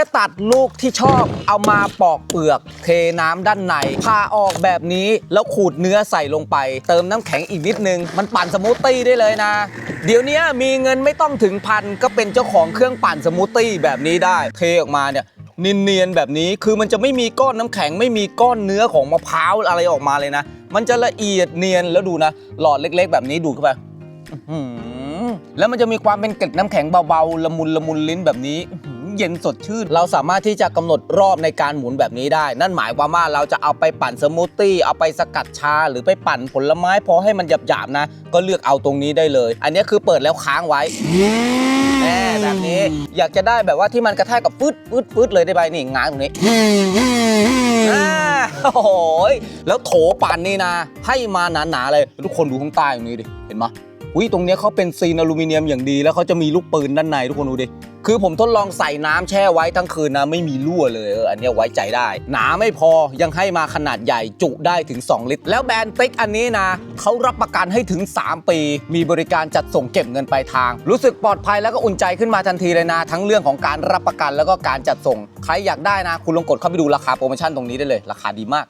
ค่ตัดลูกที่ชอบเอามาปอกเปลือก เทน้ำด้านในพาออกแบบนี้แล้วขูดเนื้อใส่ลงไป เติมน้ำแข็งอีกนิดนึง มันปั่นสมูทตี้ได้เลยนะ เดี๋ยวนี้มีเงินไม่ต้องถึงพันก็เป็นเจ้าของเครื่องปั่นสมูทตี้แบบนี้ได้ เทออกมาเนี่ยเนียนๆแบบนี้คือมันจะไม่มีก้อนน้ำแข็งไม่มีก้อนเนื้อของมะพร้าวอะไรออกมาเลยนะ มันจะละเอียดเนียนแล้วดูนะ หลอดเล็กๆ แบบนี้ดูดเข้าไปแล้วมันจะมีความเป็นเกล็ดน้ำแข็งเบาๆละมุนละมุนลิ้นแบบนี้อ เย็นสดชื่น เราสามารถที่จะกำหนดรอบในการหมุนแบบนี้ได้ นั่นหมายความว่าเราจะเอาไปปั่นสมูทตี้เอาไปสกัดชา หรือไปปั่นผลไม้พอให้มันหยาบๆนะ ก็เลือกเอาตรงนี้ได้เลย อันนี้คือเปิดแล้วค้างไว้แน่แบบนี้อยากจะได้แบบว่าที่มันกระแทกกับฟึดฟึดฟึดเลยได้ไหมนี่ง้างตรงนี้อ่าโอ้โหยแล้วโถปั่นนี่นะ ให้มาหนาๆเลย ทุกคนดูข้างใต้ตรงนี้ดิ เห็นไหม อุ้ยตรงเนี้ยเขาเป็นซีนอลูมิเนียมอย่างดี แล้วเขาจะมีลูกปืนด้านในทุกคนดูดิ คือผมทดลองใส่น้ำแช่ไว้ทั้งคืนนะไม่มีรั่วเลยเอออันเนี้ยไว้ใจได้ หนาไม่พอยังให้มาขนาดใหญ่จุได้ถึง 2 ลิตร แล้วแบรนด์ติ๊กอันนี้นะเขารับประกันให้ถึง 3 ปี มีบริการจัดส่งเก็บเงินปลายทาง รู้สึกปลอดภัยแล้วก็อุ่นใจขึ้นมาทันทีเลยนะ ทั้งเรื่องของการรับประกันแล้วก็การจัดส่ง ใครอยากได้นะ คุณลองกดเข้าไปดูราคาโปรโมชั่นตรงนี้ได้เลย ราคาดีมาก